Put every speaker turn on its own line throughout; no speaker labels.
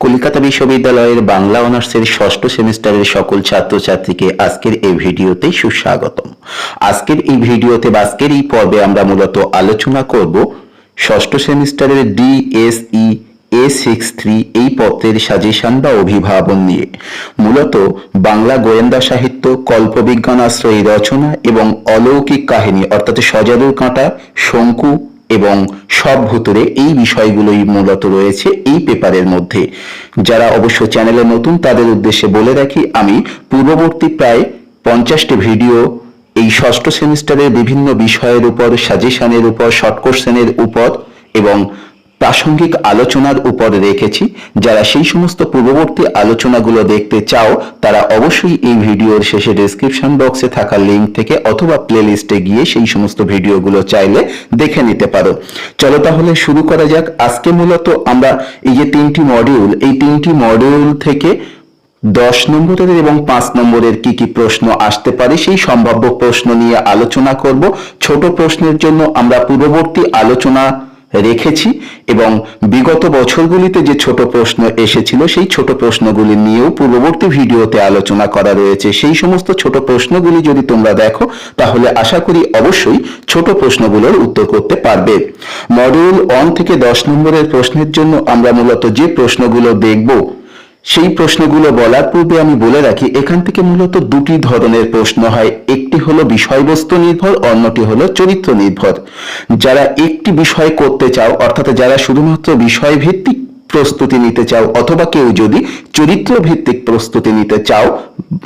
কলকাতা বিশ্ববিদ্যালয়ের বাংলা অনার্সের ষষ্ঠ সেমিস্টারের সকল ছাত্রছাত্রীকে আজকের এই ভিডিওতে সুস্বাগতম। আজকের এই ভিডিওতে বা আজকের এই পর্বে আমরা মূলত আলোচনা করব ষষ্ঠ সেমিস্টারের ডিএসই এ সিক্স থ্রি এই পত্রের সাজেশন বা অভিভাবন নিয়ে। মূলত বাংলা গোয়েন্দা সাহিত্য, কল্পবিজ্ঞান আশ্রয়ী রচনা এবং অলৌকিক কাহিনী অর্থাৎ সজারুর কাঁটা, শঙ্কু এবং সব ভুতুরে এই বিষয়গুলোই মূলত রয়েছে এই পেপারের মধ্যে। যারা অবশ্য চ্যানেলে নতুন, তাদের উদ্দেশ্যে বলে রাখি, আমি পূর্ববর্তী প্রায় পঞ্চাশটি ভিডিও এই ষষ্ঠ সেমিস্টারের বিভিন্ন বিষয়ের উপর, সাজেশনের উপর, শর্ট কোশ্চেনের উপর এবং প্রাসঙ্গিক আলোচনার উপর রেখেছি। যারা সেই সমস্ত পূর্ববর্তী আলোচনাগুলো দেখতে চাও, তারা অবশ্যই এই ভিডিওর শেষে ডেসক্রিপশন বক্সে থাকা লিঙ্ক থেকে অথবা প্লে লিস্টে গিয়ে সেই সমস্ত ভিডিওগুলো চাইলে দেখে নিতে পারো। চলো তাহলে শুরু করা যাক। আজকে মূলত আমরা এই যে তিনটি মডিউল এই তিনটি মডিউল থেকে দশ নম্বরের এবং পাঁচ নম্বরের কি কি প্রশ্ন আসতে পারে সেই সম্ভাব্য প্রশ্ন নিয়ে আলোচনা করব। ছোট প্রশ্নের জন্য আমরা পূর্ববর্তী আলোচনা রেখেছি এবং বিগত বছরগুলিতে যে ছোট প্রশ্ন এসেছিল, সেই ছোট প্রশ্নগুলি নিয়েও পূর্ববর্তী ভিডিওতে আলোচনা করা রয়েছে। সেই সমস্ত ছোট প্রশ্নগুলি যদি তোমরা দেখো, তাহলে আশা করি অবশ্যই ছোট প্রশ্নগুলোর উত্তর করতে পারবে। মডিউল ওয়ান থেকে দশ নম্বরের প্রশ্নের জন্য আমরা মূলত যে প্রশ্নগুলো দেখব সেই প্রশ্নগুলো বলার পূর্বে আমি বলে রাখি, এখান থেকে মূলত দুটি ধরনের প্রশ্ন হয়। একটি হলো বিষয়বস্তু নির্ভর, অন্যটি হলো চরিত্র নির্ভর। যারা একটি বিষয় করতে চাও, অর্থাৎ যারা শুধুমাত্র বিষয় ভিত্তিক প্রস্তুতি নিতে চাও, অথবা কেউ যদি চরিত্র ভিত্তিক প্রস্তুতি নিতে চাও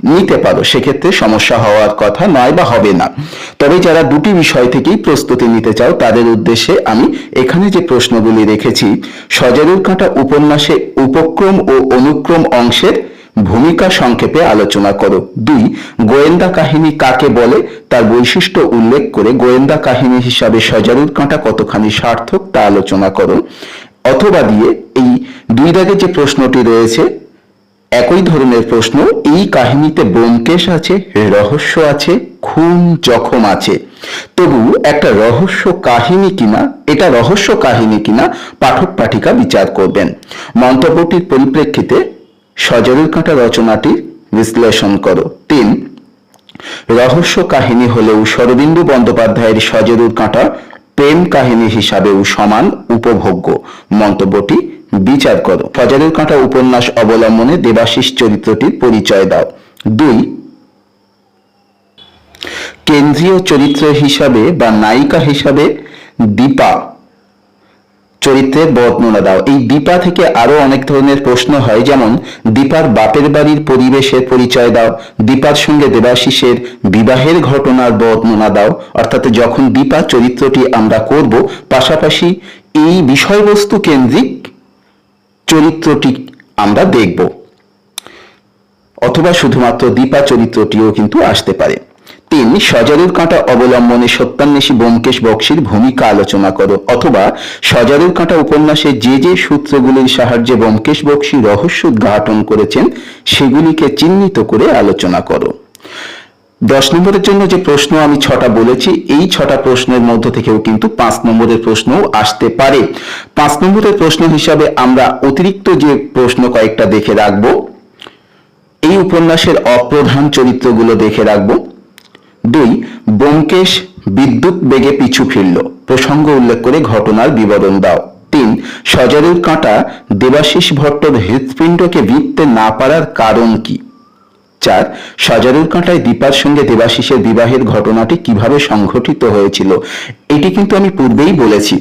নিতে পারো। সেক্ষেত্রে সমস্যা হওয়ার কথা নয় বা হবে না। তবে যারা দুটি বিষয় থেকেই প্রস্তুতি নিতে চাও, তাদের উদ্দেশ্যে আমি এখানে যে প্রশ্নগুলি রেখেছি, সজারুর কাঁটা উপন্যাসে উপক্রম ও অনুক্রম অংশের ভূমিকা সংক্ষেপে আলোচনা করো। দুই, গোয়েন্দা কাহিনী কাকে বলে? তার বৈশিষ্ট্য উল্লেখ করে গোয়েন্দা কাহিনী হিসাবে সজারুর কাঁটা কতখানি সার্থক তা আলোচনা করো। অথবা দিয়ে এই দুই দাগে যে প্রশ্নটি রয়েছে একই ধরনের প্রশ্ন, এই কাহিনীতে ব্যোমকেশ আছে, রহস্য আছে, খুন জখম আছে। তবু একটা রহস্য কাহিনী কিনা, এটা রহস্য কাহিনী কিনা পাঠক পাঠিকা বিচার করবেন। মন্তব্যটির পরিপ্রেক্ষিতে সজরের কাঁটা রচনাটি বিশ্লেষণ করো। তিন, রহস্য কাহিনী হলেও শরবিন্দু বন্দ্যোপাধ্যায়ের সজরুর কাঁটা প্রেম কাহিনী হিসাবেও সমান, উপভোগ্য। মন্তব্যটি বিচার করো। ফজরের কাঁটা উপন্যাস অবলম্বনে দেবাশিস চরিত্রটির পরিচয় দাও। দুই, কেন্দ্রীয় চরিত্র হিসাবে বা নায়িকা হিসাবে দীপা চরিত্রের বর্ণনা দাও। এই দীপা থেকে আরও অনেক ধরনের প্রশ্ন হয়, যেমন, দীপার বাপের বাড়ির পরিবেশের পরিচয় দাও, দীপার সঙ্গে দেবাশিসের বিবাহের ঘটনার বর্ণনা দাও, অর্থাৎ যখন দীপা চরিত্রটি আমরা করব, পাশাপাশি এই বিষয়বস্তু কেন্দ্রিক চরিত্রটি আমরা দেখব। অথবা শুধুমাত্র দীপা চরিত্রটিও কিন্তু আসতে পারে। তিন সজারুর কাঁটা অবলম্বনে সত্যান্বেষী ব্যোমকেশ বক্সির ভূমিকা আলোচনা করো, অথবা সজারুর কাঁটা উপন্যাসে যে যে সূত্রগুলির সাহায্যে ব্যোমকেশ বক্সি রহস্য উদ্ঘাটন করেছেন, সেগুলিকে চিহ্নিত করে আলোচনা করো। দশ নম্বরের জন্য যে প্রশ্ন আমি ছটা বলেছি, এই ছটা প্রশ্নের মধ্য থেকেও কিন্তু পাঁচ নম্বরের প্রশ্নও আসতে পারে। পাঁচ নম্বরের প্রশ্ন হিসাবে আমরা অতিরিক্ত যে প্রশ্ন কয়েকটা দেখে রাখব, এই উপন্যাসের অপ্রধান চরিত্রগুলো দেখে রাখব। দুই, ব্যোমকেশ বিদ্যুৎ বেগে পিছু ফিরল, প্রসঙ্গ উল্লেখ করে ঘটনার বিবরণ দাও। তিন, সজারুর কাঁটা দেবাশিস ভট্টর হৃৎপিণ্ডকে বিঁধতে না পারার কারণ কি? চার সজারুর কাঁটায় দীপার সঙ্গে দেবাশিসের বিবাহের ঘটনাটি কীভাবে সংঘটিত হয়েছিল, এটি কিন্তু আমি পূর্বেই বলেছি।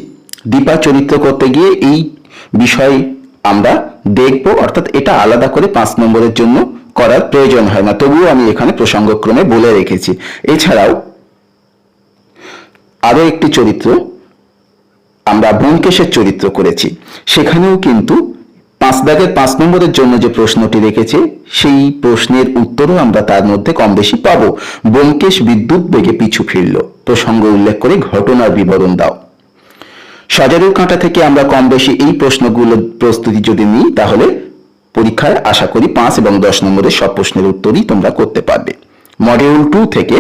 দীপা চরিত্র করতে গিয়ে এই বিষয় আমরা দেখব, অর্থাৎ এটা আলাদা করে পাঁচ নম্বরের জন্য করার প্রয়োজন হয় না, তবুও আমি এখানে প্রসঙ্গক্রমে বলে রেখেছি। এছাড়াও আরও একটি চরিত্র, আমরা ব্যোমকেশের চরিত্র করেছি, সেখানেও কিন্তু পাঁচ দাগের পাঁচ নম্বরের জন্য যে প্রশ্নটি রেখেছে, সেই প্রশ্নের উত্তরও আমরা তার মধ্যে কম বেশি পাবো। ব্যোমকেশ বিদ্যুৎ বেগে পিছু ফিরল। প্রসঙ্গ উল্লেখ করে ঘটনার বিবরণ দাও। সজারুর কাঁটা থেকে আমরা কম বেশি এই প্রশ্নগুলো প্রস্তুতি যদি নিই, তাহলে পরীক্ষায় আশা করি পাঁচ এবং দশ নম্বরের সব প্রশ্নের উত্তরই তোমরা করতে পারবে। মডিউল টু থেকে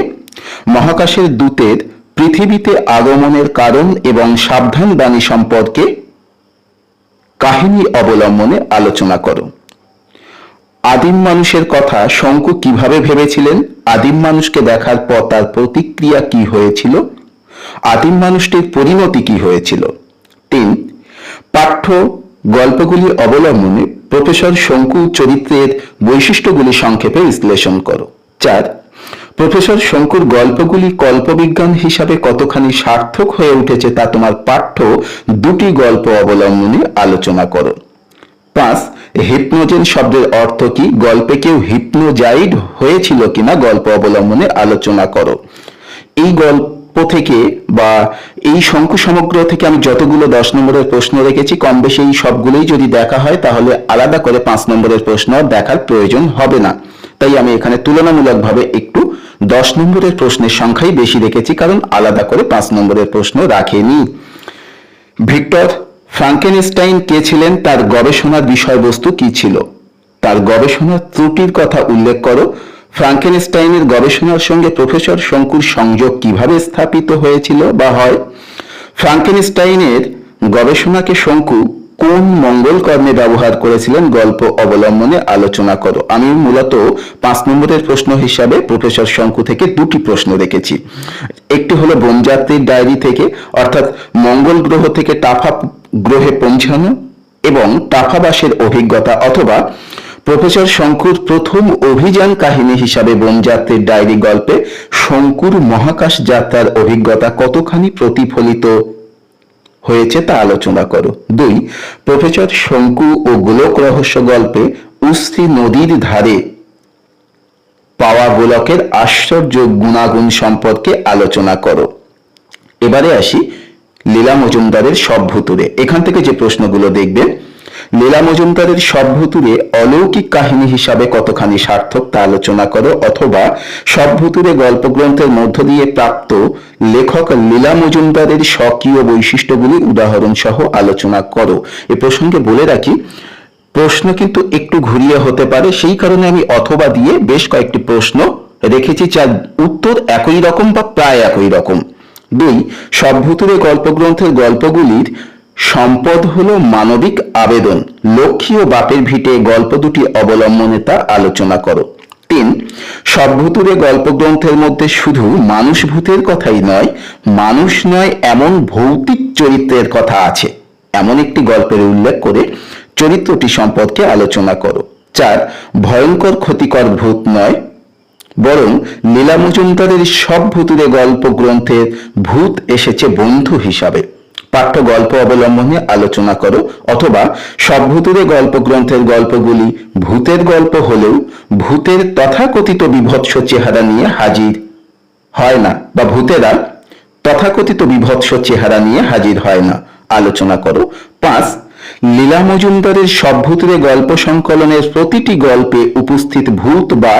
মহাকাশের দূতের পৃথিবীতে আগমনের কারণ এবং সাবধান বাণী সম্পর্কে কাহিনী অবলম্বনে আলোচনা করো। আদিম মানুষের কথা শঙ্কু কীভাবে ভেবেছিলেন? আদিম মানুষকে দেখার পর তার প্রতিক্রিয়া কি হয়েছিল? আদিম মানুষটির পরিণতি কি হয়েছিল? তিন, পাঠ্য গল্পগুলি অবলম্বনে প্রফেসর শঙ্কু চরিত্রের বৈশিষ্ট্যগুলি সংক্ষেপে বিশ্লেষণ করো। চার প্রফেসর শঙ্কুর গল্পগুলি কল্পবিজ্ঞান হিসাবে কতখানি সার্থক হয়ে উঠেছে তা তোমার পাঠ্য দুটি গল্প অবলম্বনে আলোচনা করো। পাঁচ, হিপনোজেন শব্দের অর্থ কি? গল্পে কেউ হিপনোজাইড হয়েছিল কিনা গল্প অবলম্বনে আলোচনা করো। এই গল্প থেকে বা এই শঙ্কু সমগ্র থেকে আমি যতগুলো দশ নম্বরের প্রশ্ন রেখেছি, কম বেশি এই সবগুলোই যদি দেখা হয়, তাহলে আলাদা করে পাঁচ নম্বরের প্রশ্ন দেখার প্রয়োজন হবে না। তাই আমি এখানে তুলনামূলকভাবে একটু দশ নম্বরের প্রশ্নের সংখ্যাই বেশি রেখেছি কারণ আলাদা করে পাঁচ নম্বরের প্রশ্ন রাখেনি। ভিক্টর ফ্রাঙ্কেনস্টাইন কে ছিলেন? তার গবেষণার বিষয়বস্তু কি ছিল? তার গবেষণার ত্রুটির কথা উল্লেখ করো। ফ্রাঙ্কেনস্টাইনের গবেষণার সঙ্গে প্রফেসর শঙ্কুর সংযোগ কীভাবে স্থাপিত হয়েছিল বা হয়? ফ্রাঙ্কেনস্টাইনের গবেষণাকে শঙ্কু কোন মঙ্গল কর্মে ব্যবহার করেছিলেন গল্প অবলম্বনে আলোচনা করো। আমি মূলত পাঁচ নম্বরের প্রশ্ন হিসাবে প্রফেসর শঙ্কু থেকে দুটি প্রশ্ন রেখেছি। একটি হলো বনযাত্রীর ডায়েরি থেকে, অর্থাৎ মঙ্গল গ্রহ থেকে টাফা গ্রহে পৌঁছানো এবং টাফাবাসের অভিজ্ঞতা অথবা প্রফেসর শঙ্কুর প্রথম অভিযান কাহিনী হিসাবে বনযাত্রীর ডায়েরি গল্পে শঙ্কুর মহাকাশ যাত্রার অভিজ্ঞতা কতখানি প্রতিফলিত হয়েছে তা আলোচনা করো। দুই, প্রফেসর শঙ্কু ও গোলক রহস্য গল্পে উস্তি নদীর ধারে পাওয়া গোলকের আশ্চর্য গুণাগুণ সম্পর্কে আলোচনা করো। এবারে আসি লীলা মজুমদারের সব ভুতুরে এখান থেকে যে প্রশ্নগুলো দেখবে লীলা মজুমদারের সব ভুতুরে অলৌকিক কাহিনী হিসাবে কতখানি সার্থক তা আলোচনা করো, অথবা সব ভুতুরে গল্পগ্রন্থের মধ্য দিয়ে প্রাপ্ত লেখক লীলা মজুমদারের স্বকীয় বৈশিষ্ট্যগুলি উদাহরণ সহ আলোচনা করো। এ প্রসঙ্গে বলে রাখি, প্রশ্ন কিন্তু একটু ঘুরিয়ে হতে পারে, সেই কারণে আমি অথবা দিয়ে বেশ কয়েকটি প্রশ্ন রেখেছি, যার উত্তর একই রকম বা প্রায় একই রকম। দুই সব ভুতুরে গল্পগ্রন্থের গল্পগুলির সম্পদ হলো মানবিক আবেদন। লক্ষ্মী ও বাপের ভিটে গল্প দুটি অবলম্বনে তা আলোচনা করো। তিন সব ভূতুরে গল্পগ্রন্থের মধ্যে শুধু মানুষ ভূতের কথাই নয়, মানুষ নয়, এমন ভৌতিক চরিত্রের কথা আছে। এমন একটি গল্পের উল্লেখ করে চরিত্রটি সম্পর্কে আলোচনা করো। চার, ভয়ঙ্কর ক্ষতিকর ভূত নয়, বরং লীলা মজুমদারের সব ভূতুরে গল্প গ্রন্থের ভূত এসেছে বন্ধু হিসাবে। পাঠ্য গল্প অবলম্বনে আলোচনা করো, অথবা সব ভূতুরে গল্প গ্রন্থের গল্পগুলি ভূতের গল্প হলেও ভূতের তথাকথিত বিভৎস চেহারা নিয়ে হাজির হয় না, বা ভূতেরা তথাকথিত বিভৎস চেহারা নিয়ে হাজির হয় না। আলোচনা করো। পাঁচ লীলা মজুমদারের সব ভূতুরে গল্প সংকলনের প্রতিটি গল্পে উপস্থিত ভূত বা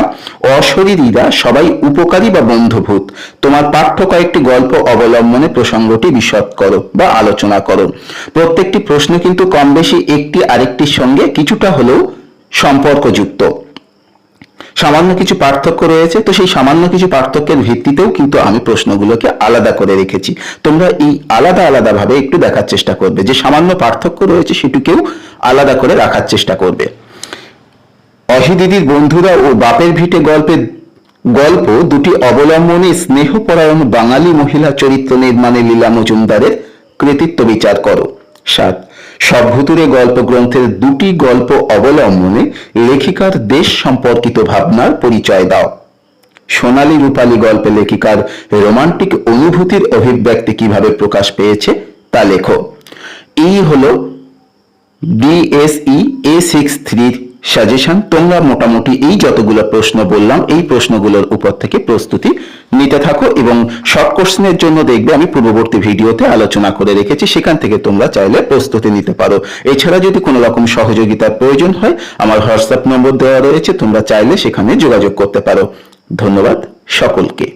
অশরীরীরা সবাই উপকারী বা বন্ধুভূত। তোমার পাঠ্য কয়েকটি গল্প অবলম্বনে প্রসঙ্গটি বিশদ করো বা আলোচনা করো। প্রত্যেকটি প্রশ্ন কিন্তু কম বেশি একটি আরেকটির সঙ্গে কিছুটা হলেও সম্পর্কযুক্ত। সামান্য কিছু পার্থক্য রয়েছে। তো সেই সামান্য কিছু পার্থক্যের ভিত্তিতেও কিন্তু আমি প্রশ্নগুলোকে আলাদা করে রেখেছি। তোমরা এই আলাদা আলাদা ভাবে একটু দেখার চেষ্টা করবে। যে সামান্য পার্থক্য রয়েছে সেটুকেও আলাদা করে রাখার চেষ্টা করবে। অহিদিদির বন্ধুরা ও বাপের ভিটে গল্পের গল্প দুটি অবলম্বনে স্নেহপরায়ণ বাঙালি মহিলা চরিত্র নির্মাণে লীলা মজুমদারের কৃতিত্ব বিচার করো। সাত। সব গল্প গ্রন্থের দুটি গল্প অবলম্বনে লেখিকার দেশ সম্পর্কিত ভাবনার পরিচয় দাও। সোনালী রূপালী গল্পে লেখিকার রোমান্টিক অনুভূতির অভিব্যক্তি কীভাবে প্রকাশ পেয়েছে তা লেখো। এই হলো বিএসই এ সিক্স থ্রির সাজেশন, তোমরা মোটামুটি এই যতগুলো প্রশ্ন বললাম, এই প্রশ্নগুলোর উপর থেকে প্রস্তুতি নিতে থাকো এবং শর্ট কোশ্চেনের জন্য দেখবে আমি পূর্ববর্তী ভিডিওতে আলোচনা করে রেখেছি, সেখান থেকে তোমরা চাইলে প্রস্তুতি নিতে পারো। এছাড়া যদি কোনো রকম সহযোগিতার প্রয়োজন হয়, আমার হোয়াটসঅ্যাপ নম্বর দেওয়া রয়েছে, তোমরা চাইলে সেখানে যোগাযোগ করতে পারো। ধন্যবাদ সকলকে।